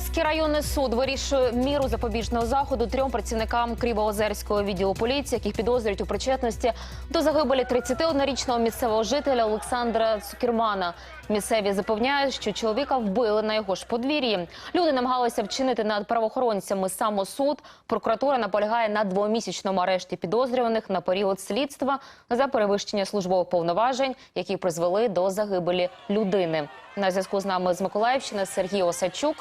Миколаївський районний суд вирішує міру запобіжного заходу трьом працівникам Кривоозерського відділу поліції, яких підозрюють у причетності до загибелі 31-річного місцевого жителя Олександра Цукермана. Місцеві запевняють, що чоловіка вбили на його ж подвір'ї. Люди намагалися вчинити над правоохоронцями самосуд. Прокуратура наполягає на двомісячному арешті підозрюваних на період слідства за перевищення службових повноважень, які призвели до загибелі людини. На зв'язку з нами з Миколаївщини Сергій Осадчук.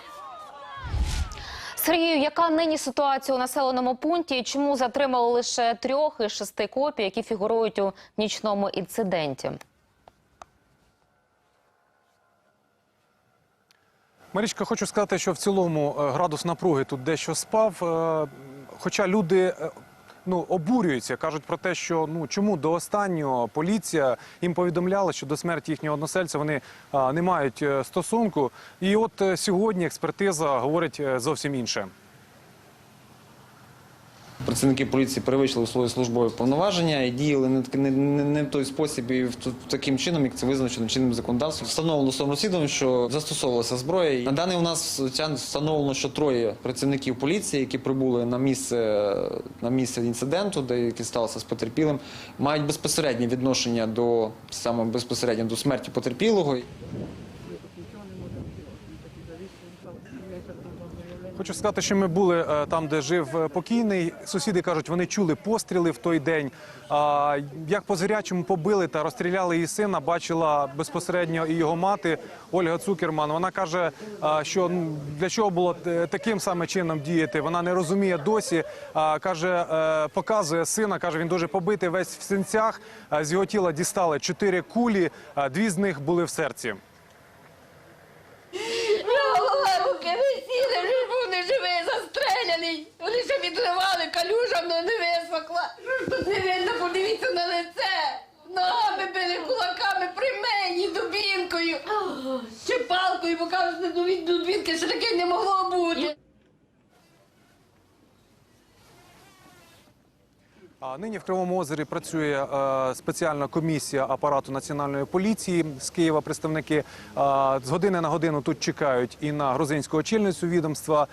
Сергію, яка нині ситуація у населеному пункті? і Чому затримали лише трьох із шести копій, які фігурують у нічному інциденті? Марічка, хочу сказати, що в цілому е, градус напруги тут дещо спав. е, Хоча люди е, ну, обурюються, кажуть про те, що ну чому до останнього поліція їм повідомляла, що до смерті їхнього односельця вони а, не мають е, стосунку. І от е, сьогодні експертиза говорить е, зовсім інше. Працівники поліції перевищили свої службові повноваження і діяли не, не, не, в той спосіб і в, таким чином, як це визначено чинним законодавством. Встановлено судом розслідуванням, що застосовувалася зброя. На даний у нас встановлено, що троє працівників поліції, які прибули на місце на місце інциденту, де які сталося з потерпілим, мають безпосереднє відношення до саме безпосередньо до смерті потерпілого. Хочу сказати, що ми були е, там, де жив е, покійний. Сусіди кажуть, вони чули постріли в той день. Як по звірячому побили та розстріляли її сина, бачила безпосередньо і його мати Ольга Цукерман. Вона каже, що ну, для чого було е, таким саме чином діяти. Вона не розуміє досі. Каже, е, показує сина. каже, він дуже побитий весь в синцях. З його тіла дістали чотири кулі, дві з них були в серці. Застреляний. Вони ще відливали, калюжа но не висохла. Не видно, подивіться на лице. Ногами били кулаками при мені, дубінкою. Ще палкою, бо кажуть, від дубінки ще таке не могло бути. А нині в Кривому озері працює е, спеціальна комісія апарату національної поліції з Києва. Представники е, з години на годину тут чекають і на грузинську очільницю відомства.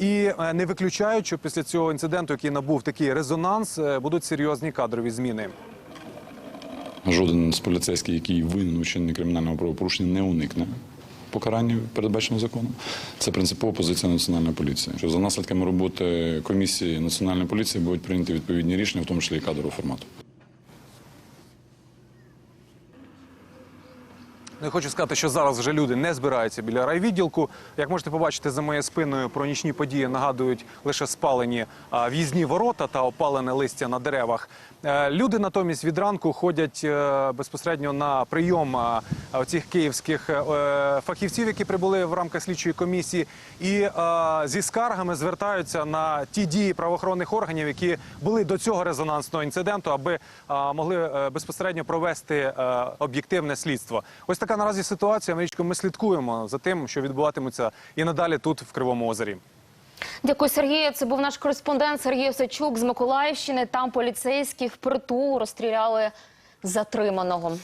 І е, не виключають, що після цього інциденту, який набув такий резонанс, е, будуть серйозні кадрові зміни. Жоден з поліцейських, який винен у чиненні кримінального правопорушення, не уникне покарання, передбаченого законом. Це принципова позиція національної поліції. Що за наслідками роботи комісії національної поліції будуть прийняті відповідні рішення, в тому числі і кадрового формату. Ну, я хочу сказати, що зараз вже люди не збираються біля райвідділку. Як можете побачити за моєю спиною, про нічні події нагадують лише спалені в'їзні ворота та опалене листя на деревах. Е, Люди натомість від ранку ходять е, безпосередньо на прийом цих київських е, фахівців, які прибули в рамках слідчої комісії, і зі скаргами звертаються на ті дії правоохоронних органів, які були до цього резонансного інциденту, аби могли безпосередньо провести об'єктивне слідство. Ось така наразі ситуація. Марічко, ми слідкуємо за тим, що відбуватиметься і надалі тут в Кривому озері. Дякую, Сергію. Це був наш кореспондент Сергій Осачук з Миколаївщини. Там поліцейські впритул розстріляли затриманого.